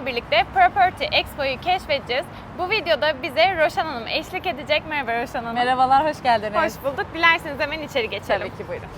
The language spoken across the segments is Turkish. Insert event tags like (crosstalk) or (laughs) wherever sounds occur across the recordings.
sizlerle birlikte Property Expo'yu keşfedeceğiz. Bu videoda bize Roşan Hanım eşlik edecek. Merhaba Roşan Hanım. Merhabalar, hoş geldiniz. Hoş bulduk. Dilerseniz hemen içeri geçelim. Tabii ki buyurun.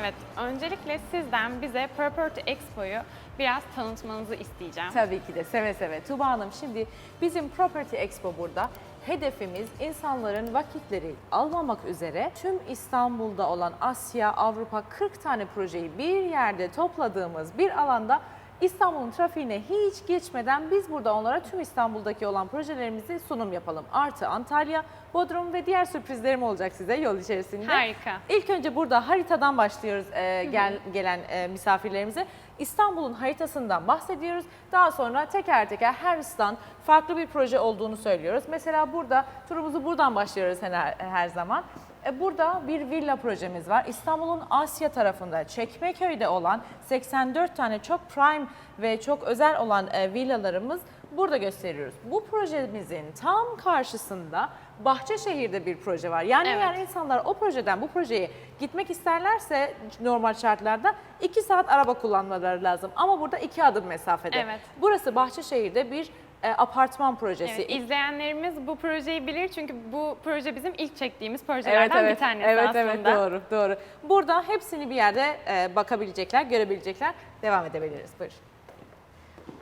Evet, öncelikle sizden bize Property Expo'yu biraz tanıtmanızı isteyeceğim. Tabii ki de seve seve. Tuba Hanım şimdi bizim Property Expo burada. Hedefimiz insanların vakitleri almamak üzere tüm İstanbul'da olan Asya, Avrupa 40 tane projeyi bir yerde topladığımız bir alanda İstanbul'un trafiğine hiç geçmeden biz burada onlara tüm İstanbul'daki olan projelerimizi sunum yapalım. Artı Antalya, Bodrum ve diğer sürprizlerim olacak size yol içerisinde. Harika. İlk önce burada haritadan başlıyoruz e, gel, gelen e, misafirlerimize. İstanbul'un haritasından bahsediyoruz. Daha sonra teker teker her stand farklı bir proje olduğunu söylüyoruz. Mesela burada turumuzu buradan başlıyoruz her, zaman. E, Burada bir villa projemiz var. İstanbul'un Asya tarafında Çekmeköy'de olan 84 tane çok prime ve çok özel olan e, villalarımız burada gösteriyoruz. Bu projemizin tam karşısında Bahçeşehir'de bir proje var. Yani Evet. eğer insanlar o projeden bu projeye gitmek isterlerse normal şartlarda 2 saat araba kullanmaları lazım. Ama burada 2 adım mesafede. Evet. Burası Bahçeşehir'de bir e, apartman projesi. Evet, izleyenlerimiz bu projeyi bilir çünkü bu proje bizim ilk çektiğimiz projelerden bir tanesi evet, aslında. Evet doğru doğru. Burada hepsini bir yerde e, bakabilecekler, görebilecekler. Devam edebiliriz. Buyur.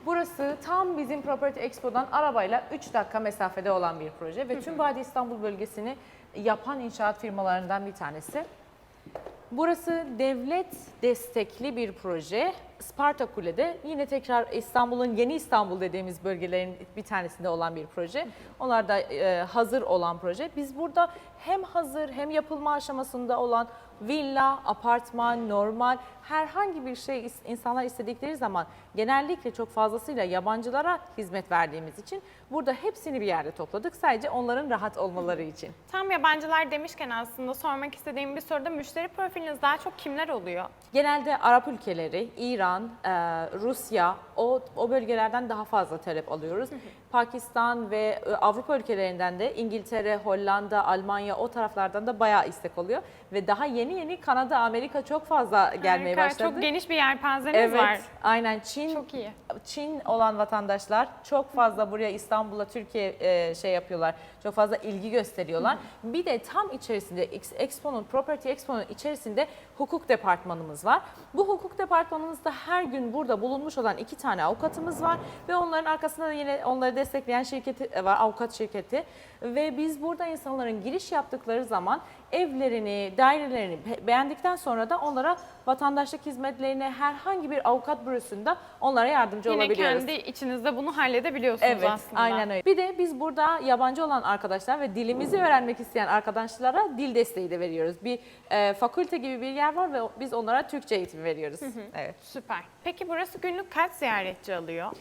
Burası tam bizim Property Expo'dan arabayla 3 dakika mesafede olan bir proje ve tüm Vadi İstanbul bölgesini yapan inşaat firmalarından bir tanesi. Burası devlet destekli bir proje. Sparta Kule'de yine tekrar İstanbul'un yeni İstanbul dediğimiz bölgelerin bir tanesinde olan bir proje. Onlar da e, hazır olan proje. Biz burada hem hazır hem yapılma aşamasında olan villa, apartman, normal herhangi bir şey insanlar istedikleri zaman genellikle çok fazlasıyla yabancılara hizmet verdiğimiz için burada hepsini bir yerde topladık. Sadece onların rahat olmaları için. Tam yabancılar demişken aslında sormak istediğim bir soruda müşteri profiliniz daha çok kimler oluyor? Genelde Arap ülkeleri, İran, e, Rusya o, o bölgelerden daha fazla talep alıyoruz. Pakistan ve e, Avrupa ülkelerinden de İngiltere, Hollanda, Almanya o taraflardan da bayağı istek oluyor. Ve daha yeni yeni Kanada, Amerika çok fazla gelmeye Harika, başladı. Çok geniş bir yelpazeniz Evet, var. aynen Çin Çok iyi. Çin olan vatandaşlar çok fazla buraya İstanbul'a Türkiye e, şey yapıyorlar. Çok fazla ilgi gösteriyorlar. Bir de tam içerisinde Ex- Expo'nun Property Expo'nun içerisinde hukuk departmanımız var. Bu hukuk departmanımızda her gün burada bulunmuş olan iki tane avukatımız var ve onların arkasında da yine onları destekleyen şirketi e, var, avukat şirketi. Ve biz burada insanların giriş yaptıkları zaman evlerini, dairelerini be- beğendikten sonra da onlara vatandaşlık hizmetlerine herhangi bir avukat bürosunda onlara yardımcı Yine olabiliyoruz. kendi içinizde bunu halledebiliyorsunuz Evet, aslında. aynen öyle. Bir de biz burada yabancı olan arkadaşlar ve dilimizi öğrenmek isteyen arkadaşlara dil desteği de veriyoruz. Bir e, fakülte gibi bir yer var ve biz onlara Türkçe eğitimi veriyoruz. Evet. Süper. Peki burası günlük kaç ziyaretçi alıyor?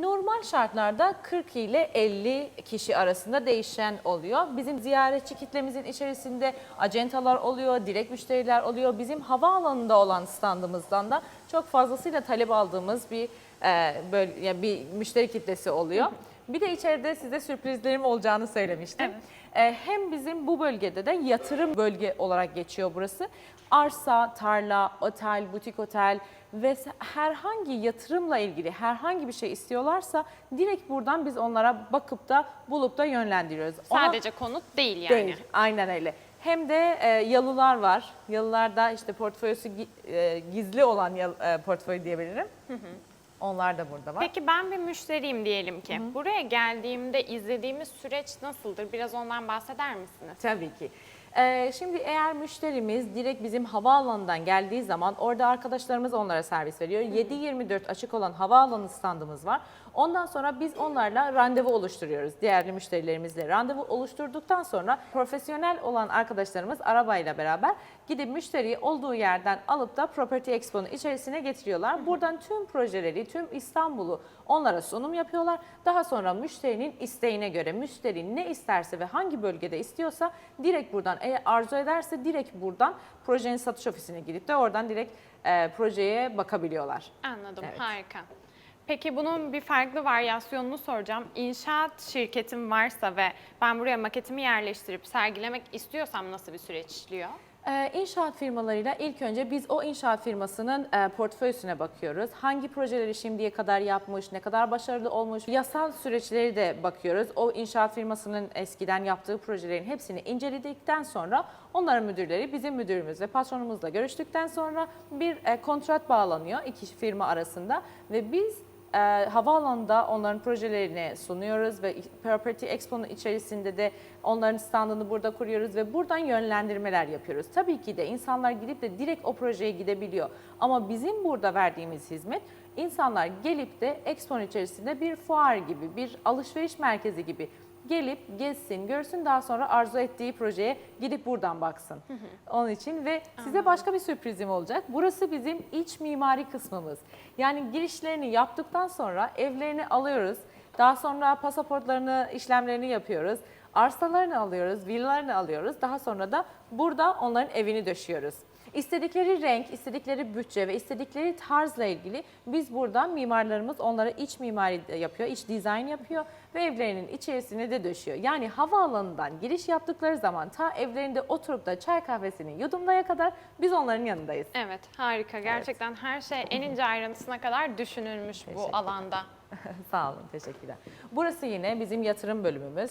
Normal şartlarda 40 ile 50 kişi arasında değişen oluyor. Bizim ziyaretçi kitlemizin içerisinde acentalar oluyor, direkt müşteriler oluyor. Bizim havaalanında olan standımızdan da çok fazlasıyla talep aldığımız bir e, böyle yani bir müşteri kitlesi oluyor. Bir de içeride size sürprizlerim olacağını söylemiştim. E, hem bizim bu bölgede de yatırım bölge olarak geçiyor burası. Arsa, tarla, otel, butik otel ve herhangi yatırımla ilgili herhangi bir şey istiyorlarsa direkt buradan biz onlara bakıp da bulup da yönlendiriyoruz. Ona- Sadece konut değil yani. Değil, aynen öyle. Hem de e, yalılar var. Yalılarda işte portföyüsü gi- e, gizli olan yal- e, portföy diyebilirim. Onlar da burada var. Peki ben bir müşteriyim diyelim ki. Buraya geldiğimde izlediğimiz süreç nasıldır? Biraz ondan bahseder misiniz? Tabii ki. Ee, şimdi eğer müşterimiz direkt bizim havaalanından geldiği zaman orada arkadaşlarımız onlara servis veriyor. 7-24 açık olan havaalanı standımız var. Ondan sonra biz onlarla randevu oluşturuyoruz. Diğer müşterilerimizle randevu oluşturduktan sonra profesyonel olan arkadaşlarımız arabayla beraber gidip müşteriyi olduğu yerden alıp da Property Expo'nun içerisine getiriyorlar. Buradan tüm projeleri, tüm İstanbul'u onlara sunum yapıyorlar. Daha sonra müşterinin isteğine göre müşteri ne isterse ve hangi bölgede istiyorsa direkt buradan eğer arzu ederse direkt buradan projenin satış ofisine gidip de oradan direkt e, projeye bakabiliyorlar. Anladım. Evet. Harika. Peki bunun bir farklı varyasyonunu soracağım. İnşaat şirketim varsa ve ben buraya maketimi yerleştirip sergilemek istiyorsam nasıl bir süreç işliyor? Ee, inşaat firmalarıyla ilk önce biz o inşaat firmasının e, portföysüne bakıyoruz. Hangi projeleri şimdiye kadar yapmış, ne kadar başarılı olmuş, yasal süreçleri de bakıyoruz. O inşaat firmasının eskiden yaptığı projelerin hepsini inceledikten sonra onların müdürleri bizim müdürümüz ve patronumuzla görüştükten sonra bir e, kontrat bağlanıyor iki firma arasında ve biz e, havaalanında onların projelerini sunuyoruz ve Property Expo'nun içerisinde de onların standını burada kuruyoruz ve buradan yönlendirmeler yapıyoruz. Tabii ki de insanlar gidip de direkt o projeye gidebiliyor. Ama bizim burada verdiğimiz hizmet insanlar gelip de Expo'nun içerisinde bir fuar gibi, bir alışveriş merkezi gibi gelip gezsin, görsün daha sonra arzu ettiği projeye gidip buradan baksın. Onun için ve size başka bir sürprizim olacak. Burası bizim iç mimari kısmımız. Yani girişlerini yaptıktan sonra evlerini alıyoruz. Daha sonra pasaportlarını, işlemlerini yapıyoruz. Arsalarını alıyoruz, villalarını alıyoruz. Daha sonra da burada onların evini döşüyoruz. İstedikleri renk, istedikleri bütçe ve istedikleri tarzla ilgili biz burada mimarlarımız onlara iç mimari yapıyor, iç dizayn yapıyor ve evlerinin içerisine de döşüyor. Yani havaalanından giriş yaptıkları zaman ta evlerinde oturup da çay kahvesini yudumlaya kadar biz onların yanındayız. Evet, harika. Gerçekten her şey en ince ayrıntısına kadar düşünülmüş bu alanda. (laughs) Sağ olun, teşekkürler. Burası yine bizim yatırım bölümümüz.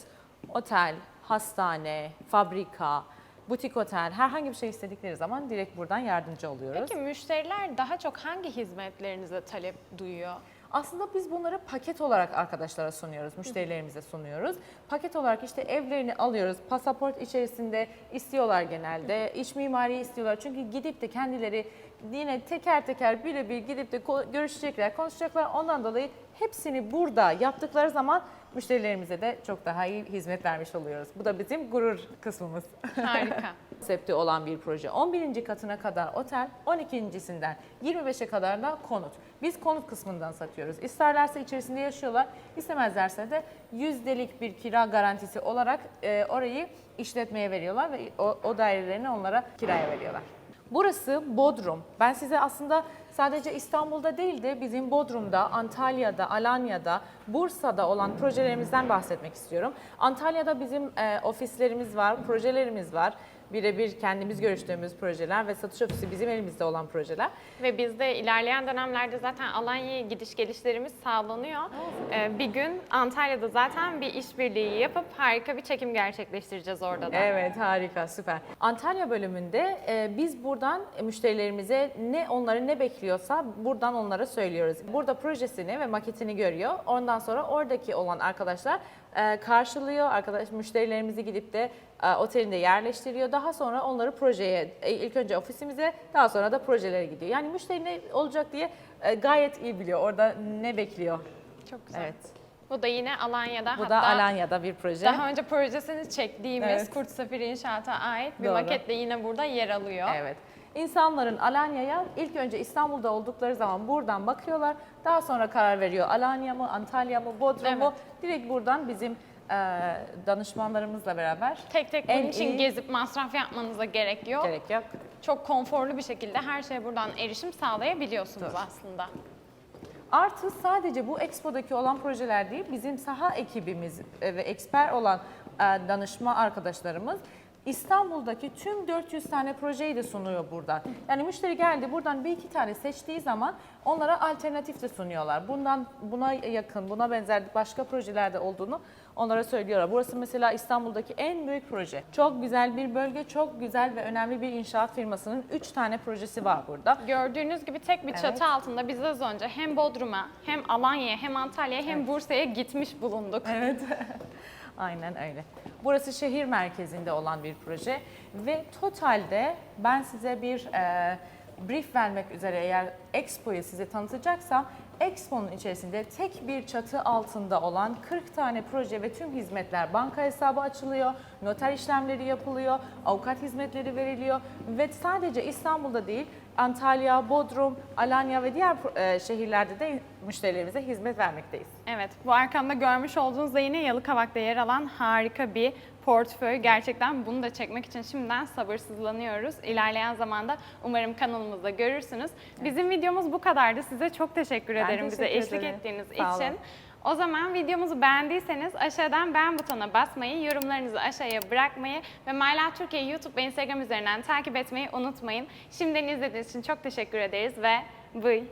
Otel, hastane, fabrika, butik otel, herhangi bir şey istedikleri zaman direkt buradan yardımcı oluyoruz. Peki müşteriler daha çok hangi hizmetlerinize talep duyuyor? Aslında biz bunları paket olarak arkadaşlara sunuyoruz, müşterilerimize sunuyoruz. Paket olarak işte evlerini alıyoruz, pasaport içerisinde istiyorlar genelde, iç mimari istiyorlar. Çünkü gidip de kendileri yine teker teker birebir gidip de görüşecekler, konuşacaklar. Ondan dolayı hepsini burada yaptıkları zaman müşterilerimize de çok daha iyi hizmet vermiş oluyoruz. Bu da bizim gurur kısmımız. Harika. (laughs) konsepti olan bir proje. 11. katına kadar otel, 12.sinden 25'e kadar da konut. Biz konut kısmından satıyoruz. İsterlerse içerisinde yaşıyorlar, istemezlerse de yüzdelik bir kira garantisi olarak e, orayı işletmeye veriyorlar ve o, o dairelerini onlara kiraya veriyorlar. Burası Bodrum. Ben size aslında sadece İstanbul'da değil de bizim Bodrum'da, Antalya'da, Alanya'da, Bursa'da olan projelerimizden bahsetmek istiyorum. Antalya'da bizim e, ofislerimiz var, projelerimiz var. Birebir kendimiz görüştüğümüz projeler ve satış ofisi bizim elimizde olan projeler. Ve biz de ilerleyen dönemlerde zaten Alanya'ya gidiş gelişlerimiz sağlanıyor. Ee, bir gün Antalya'da zaten bir işbirliği yapıp harika bir çekim gerçekleştireceğiz orada da. Evet harika süper. Antalya bölümünde e, biz buradan müşterilerimize ne onları ne bekliyorsa buradan onlara söylüyoruz. Burada projesini ve maketini görüyor. Ondan sonra oradaki olan arkadaşlar karşılıyor. Arkadaş müşterilerimizi gidip de e, otelinde yerleştiriyor. Daha sonra onları projeye e, ilk önce ofisimize daha sonra da projelere gidiyor. Yani müşteri ne olacak diye e, gayet iyi biliyor. Orada ne bekliyor. Çok güzel. Evet. Bu da yine Alanya'da. Bu da Alanya'da bir proje. daha önce projesini çektiğimiz Evet. Kurt Safir İnşaat'a ait bir Doğru. maket de yine burada yer alıyor. Evet. İnsanların Alanya'ya ilk önce İstanbul'da oldukları zaman buradan bakıyorlar. Daha sonra karar veriyor Alanya mı, Antalya mı, Bodrum mu? Direkt buradan bizim e, danışmanlarımızla beraber Tek tek bunun En için iyi- gezip masraf yapmanıza gerek yok. gerek yok. Çok konforlu bir şekilde her şeye buradan erişim sağlayabiliyorsunuz aslında. Artı sadece bu Expo'daki olan projeler değil, bizim saha ekibimiz e, ve eksper olan e, danışma arkadaşlarımız İstanbul'daki tüm 400 tane projeyi de sunuyor buradan. Yani müşteri geldi buradan bir iki tane seçtiği zaman onlara alternatif de sunuyorlar. Bundan buna yakın, buna benzer başka projelerde olduğunu onlara söylüyorlar. Burası mesela İstanbul'daki en büyük proje. Çok güzel bir bölge, çok güzel ve önemli bir inşaat firmasının 3 tane projesi var burada. Gördüğünüz gibi tek bir çatı altında biz az önce hem Bodrum'a hem Alanya'ya hem Antalya'ya hem Bursa'ya gitmiş bulunduk. Evet. (laughs) Aynen öyle. Burası şehir merkezinde olan bir proje ve totalde ben size bir e, brief vermek üzere eğer Expo'yu size tanıtacaksam Expo'nun içerisinde tek bir çatı altında olan 40 tane proje ve tüm hizmetler banka hesabı açılıyor, noter işlemleri yapılıyor, avukat hizmetleri veriliyor ve sadece İstanbul'da değil Antalya, Bodrum, Alanya ve diğer e, şehirlerde de müşterilerimize hizmet vermekteyiz. Evet, bu arkamda görmüş olduğunuz da yine Yalıkavak'ta yer alan harika bir portföy. Gerçekten bunu da çekmek için şimdiden sabırsızlanıyoruz. İlerleyen zamanda umarım kanalımızda görürsünüz. Bizim videomuz bu kadardı. Size çok teşekkür Ben ederim bize teşekkür eşlik ederim. ettiğiniz Sağ olun. için. O zaman videomuzu beğendiyseniz aşağıdan beğen butonuna basmayı, yorumlarınızı aşağıya bırakmayı ve My Life Türkiye YouTube ve Instagram üzerinden takip etmeyi unutmayın. Şimdiden izlediğiniz için çok teşekkür ederiz ve bye.